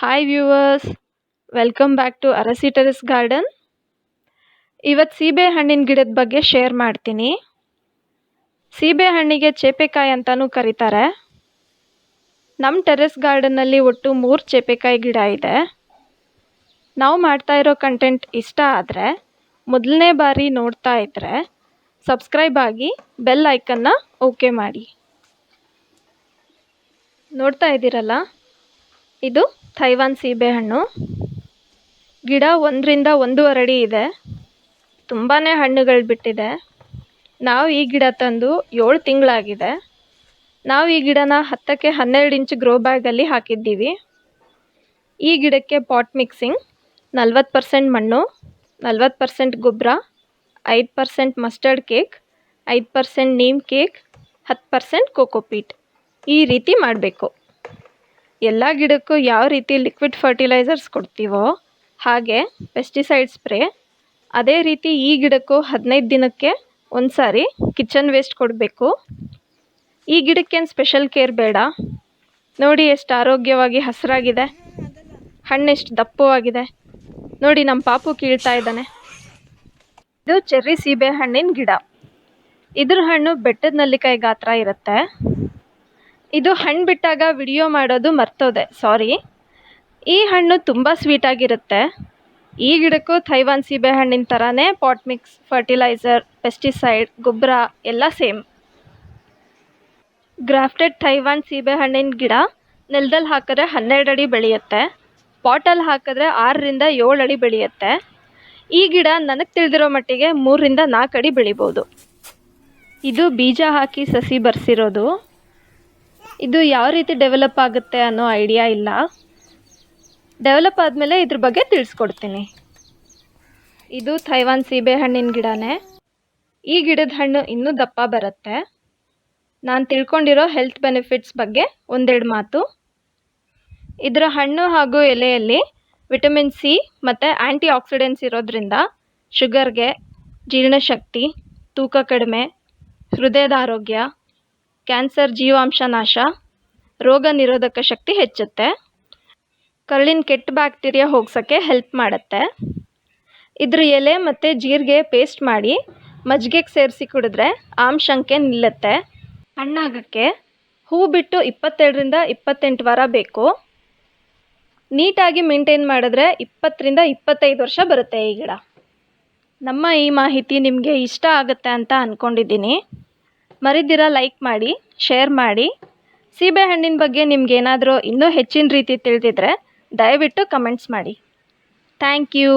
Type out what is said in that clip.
Hi viewers welcome back to Arasi terrace garden ಇವತ್ತು ಸೀಬೆ ಹಣ್ಣಿನ ಗಿಡದ ಬಗ್ಗೆ ಶೇರ್ ಮಾಡ್ತೀನಿ. ಸೀಬೆ ಹಣ್ಣಿಗೆ ಚೇಪೆಕಾಯಿ ಅಂತಲೂ ಕರೀತಾರೆ. ನಮ್ಮ ಟೆರೆಸ್ ಗಾರ್ಡನ್ನಲ್ಲಿ ಒಟ್ಟು ಮೂರು ಚೇಪೆಕಾಯಿ ಗಿಡ ಇದೆ. ನಾವು ಮಾಡ್ತಾ ಇರೋ ಕಂಟೆಂಟ್ ಇಷ್ಟ ಆದರೆ ಮೊದಲನೇ ಬಾರಿ ನೋಡ್ತಾ ಇದ್ದರೆ ಸಬ್ಸ್ಕ್ರೈಬ್ ಆಗಿ ಬೆಲ್ ಐಕನ್ನ ಓಕೆ ಮಾಡಿ. ನೋಡ್ತಾ ಇದ್ದೀರಲ್ಲ? ಇದು ಥೈವಾನ್ ಸೀಬೆಹಣ್ಣು ಗಿಡ ಒಂದರಿಂದ ಒಂದೂವರೆ ಅಡಿ ಇದೆ. ತುಂಬಾ ಹಣ್ಣುಗಳು ಬಿಟ್ಟಿದೆ. ನಾವು ಈ ಗಿಡ ತಂದು ಏಳು ತಿಂಗಳಾಗಿದೆ. ನಾವು ಈ ಗಿಡನ ಹತ್ತಕ್ಕೆ ಹನ್ನೆರಡು ಇಂಚು ಗ್ರೋ ಬ್ಯಾಗಲ್ಲಿ ಹಾಕಿದ್ದೀವಿ. ಈ ಗಿಡಕ್ಕೆ ಪಾಟ್ ಮಿಕ್ಸಿಂಗ್ ನಲ್ವತ್ತು ಪರ್ಸೆಂಟ್ ಮಣ್ಣು, ನಲ್ವತ್ತು ಪರ್ಸೆಂಟ್ ಗೊಬ್ಬರ ಐದು ಪರ್ಸೆಂಟ್ ಮಸ್ಟರ್ಡ್ ಕೇಕ್, ಐದು ಪರ್ಸೆಂಟ್ ನೀಮ್ ಕೇಕ್, ಹತ್ತು ಪರ್ಸೆಂಟ್ ಕೋಕೋಪೀಟ್ ಈ ರೀತಿ ಮಾಡಬೇಕು. ಎಲ್ಲ ಗಿಡಕ್ಕೂ ಯಾವ ರೀತಿ ಲಿಕ್ವಿಡ್ ಫರ್ಟಿಲೈಸರ್ಸ್ ಕೊಡ್ತೀವೋ ಹಾಗೆ ಪೆಸ್ಟಿಸೈಡ್ ಸ್ಪ್ರೇ ಅದೇ ರೀತಿ ಈ ಗಿಡಕ್ಕೂ ಹದಿನೈದು ದಿನಕ್ಕೆ ಒಂದು ಸಾರಿ ಕಿಚನ್ ವೇಸ್ಟ್ ಕೊಡಬೇಕು. ಈ ಗಿಡಕ್ಕೇನು ಸ್ಪೆಷಲ್ ಕೇರ್ ಬೇಡ. ನೋಡಿ ಎಷ್ಟು ಆರೋಗ್ಯವಾಗಿ ಹಸಿರಾಗಿದೆ. ಹಣ್ಣು ಎಷ್ಟು ದಪ್ಪವಾಗಿದೆ. ನೋಡಿ ನಮ್ಮ ಪಾಪು ಕೀಳ್ತಾ ಇದ್ದಾನೆ. ಇದು ಚೆರ್ರಿ ಸೀಬೆ ಹಣ್ಣಿನ ಗಿಡ. ಇದ್ರ ಹಣ್ಣು ಬೆಟ್ಟದ ನಲ್ಲಿಕಾಯಿ ಗಾತ್ರ ಇರುತ್ತೆ. ಇದು ಹಣ್ಣು ಬಿಟ್ಟಾಗ ವಿಡಿಯೋ ಮಾಡೋದು ಮರ್ತೋದೆ ಸಾರಿ ಈ ಹಣ್ಣು ತುಂಬ ಸ್ವೀಟಾಗಿರುತ್ತೆ ಈ ಗಿಡಕ್ಕೂ ಥೈವಾನ್ ಸೀಬೆ ಹಣ್ಣಿನ ಥರನೇ ಪಾಟ್ ಮಿಕ್ಸ್ ಫರ್ಟಿಲೈಸರ್ ಪೆಸ್ಟಿಸೈಡ್ ಗೊಬ್ಬರ ಎಲ್ಲ ಸೇಮ್ ಗ್ರಾಫ್ಟೆಡ್ ಥೈವಾನ್ ಸೀಬೆ ಹಣ್ಣಿನ ಗಿಡ ನೆಲದಲ್ಲಿ ಹಾಕಿದ್ರೆ ಹನ್ನೆರಡು ಅಡಿ ಬೆಳೆಯುತ್ತೆ. ಪಾಟಲ್ಲಿ ಹಾಕಿದ್ರೆ ಆರರಿಂದ ಏಳು ಅಡಿ ಬೆಳೆಯುತ್ತೆ. ಈ ಗಿಡ ನನಗೆ ತಿಳಿದಿರೋ ಮಟ್ಟಿಗೆ ಮೂರರಿಂದ ನಾಲ್ಕು ಅಡಿ ಬೆಳಿಬೋದು. ಇದು ಬೀಜ ಹಾಕಿ ಸಸಿ ಬರ್ಸಿರೋದು. ಇದು ಯಾವ ರೀತಿ ಡೆವಲಪ್ ಆಗುತ್ತೆ ಅನ್ನೋ ಐಡಿಯಾ ಇಲ್ಲ. ಡೆವಲಪ್ ಆದಮೇಲೆ ಇದ್ರ ಬಗ್ಗೆ ತಿಳಿಸ್ಕೊಡ್ತೀನಿ. ಇದು ಥೈವಾನ್ ಸೀಬೆ ಹಣ್ಣಿನ ಗಿಡನೇ. ಈ ಗಿಡದ ಹಣ್ಣು ಇನ್ನೂ ದಪ್ಪ ಬರುತ್ತೆ. ನಾನು ತಿಳ್ಕೊಂಡಿರೋ ಹೆಲ್ತ್ ಬೆನಿಫಿಟ್ಸ್ ಬಗ್ಗೆ ಒಂದೆರಡು ಮಾತು. ಇದರ ಹಣ್ಣು ಹಾಗೂ ಎಲೆಯಲ್ಲಿ ವಿಟಮಿನ್ ಸಿ ಮತ್ತು ಆ್ಯಂಟಿ ಆಕ್ಸಿಡೆಂಟ್ಸ್ ಇರೋದ್ರಿಂದ ಶುಗರ್ಗೆ ಜೀರ್ಣಶಕ್ತಿ, ತೂಕ ಕಡಿಮೆ, ಹೃದಯದ ಆರೋಗ್ಯ ಕ್ಯಾನ್ಸರ್ ಜೀವಾಂಶ ನಾಶ, ರೋಗ ನಿರೋಧಕ ಶಕ್ತಿ ಹೆಚ್ಚುತ್ತೆ. ಕರುಳಿನ ಕೆಟ್ಟ ಬ್ಯಾಕ್ಟೀರಿಯಾ ಹೋಗ್ಸೋಕ್ಕೆ ಹೆಲ್ಪ್ ಮಾಡುತ್ತೆ. ಇದ್ರ ಎಲೆ ಮತ್ತು ಜೀರಿಗೆ ಪೇಸ್ಟ್ ಮಾಡಿ ಮಜ್ಜಿಗೆಗೆ ಸೇರಿಸಿ ಕುಡಿದ್ರೆ ಆಮ್ಶಂಕೆ ನಿಲ್ಲುತ್ತೆ. ಹಣ್ಣಾಗಕ್ಕೆ ಹೂ ಬಿಟ್ಟು ಇಪ್ಪತ್ತೆರಡರಿಂದ ಇಪ್ಪತ್ತೆಂಟು ವಾರ ಬೇಕು. ನೀಟಾಗಿ ಮೇಂಟೈನ್ ಮಾಡಿದ್ರೆ ಇಪ್ಪತ್ತರಿಂದ ಇಪ್ಪತ್ತೈದು ವರ್ಷ ಬರುತ್ತೆ ಈ ಗಿಡ. ನಮ್ಮ ಈ ಮಾಹಿತಿ ನಿಮಗೆ ಇಷ್ಟ ಆಗುತ್ತೆ ಅಂತ ಅಂದ್ಕೊಂಡಿದ್ದೀನಿ ಮರಿದಿರ ಲೈಕ್ ಮಾಡಿ ಶೇರ್ ಮಾಡಿ. ಸೀಬೆಹಣ್ಣಿನ ಬಗ್ಗೆ ನಿಮ್ಗೇನಾದರೂ ಇನ್ನೂ ಹೆಚ್ಚಿನ ರೀತಿ ತಿಳಿದಿದ್ರೆ ದಯವಿಟ್ಟು ಕಮೆಂಟ್ಸ್ ಮಾಡಿ. Thank you